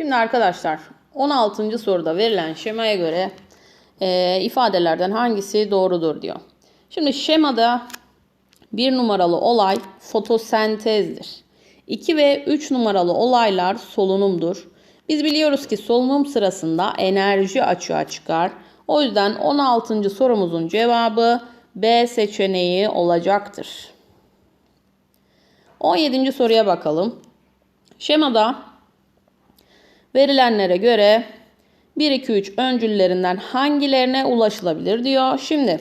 Şimdi arkadaşlar 16. soruda verilen şemaya göre e, ifadelerden hangisi doğrudur diyor. Şimdi şemada bir numaralı olay fotosentezdir. 2 ve 3 numaralı olaylar solunumdur. Biz biliyoruz ki solunum sırasında enerji açığa çıkar. O yüzden 16. sorumuzun cevabı B seçeneği olacaktır. 17. soruya bakalım. Şemada verilenlere göre 1 2 3 öncüllerinden hangilerine ulaşılabilir diyor. Şimdi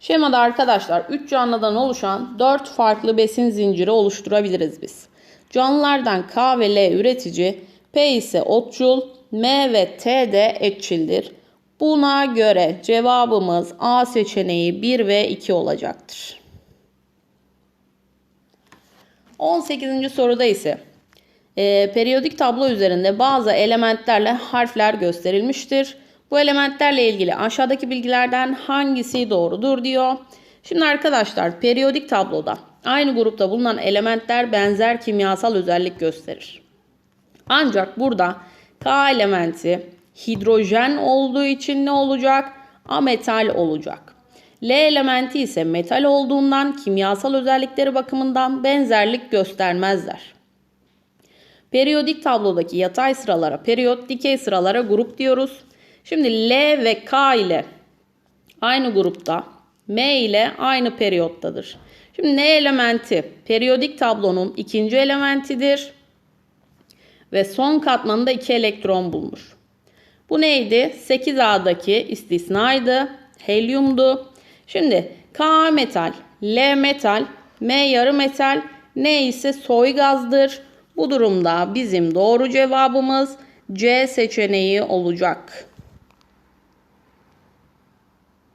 Şemada arkadaşlar 3 canlıdan oluşan 4 farklı besin zinciri oluşturabiliriz biz. Canlılardan K ve L üretici, P ise otçul, M ve T de etçildir. Buna göre cevabımız A seçeneği 1 ve 2 olacaktır. 18. soruda ise e, periyodik tablo üzerinde bazı elementlerle harfler gösterilmiştir. Bu elementlerle ilgili aşağıdaki bilgilerden hangisi doğrudur diyor. Şimdi arkadaşlar periyodik tabloda aynı grupta bulunan elementler benzer kimyasal özellik gösterir. Ancak burada K elementi hidrojen olduğu için ne olacak? Ametal olacak. L elementi ise metal olduğundan kimyasal özellikleri bakımından benzerlik göstermezler. Periyodik tablodaki yatay sıralara periyot, dikey sıralara grup diyoruz. Şimdi L ve K ile aynı grupta, M ile aynı periyottadır. Şimdi N elementi periyodik tablonun ikinci elementidir ve son katmanında 2 elektron bulunur. Bu neydi? 8A'daki istisnaydı. Helyumdu. Şimdi K metal, L metal, M yarı metal, N ise soy gazdır. Bu durumda bizim doğru cevabımız C seçeneği olacak.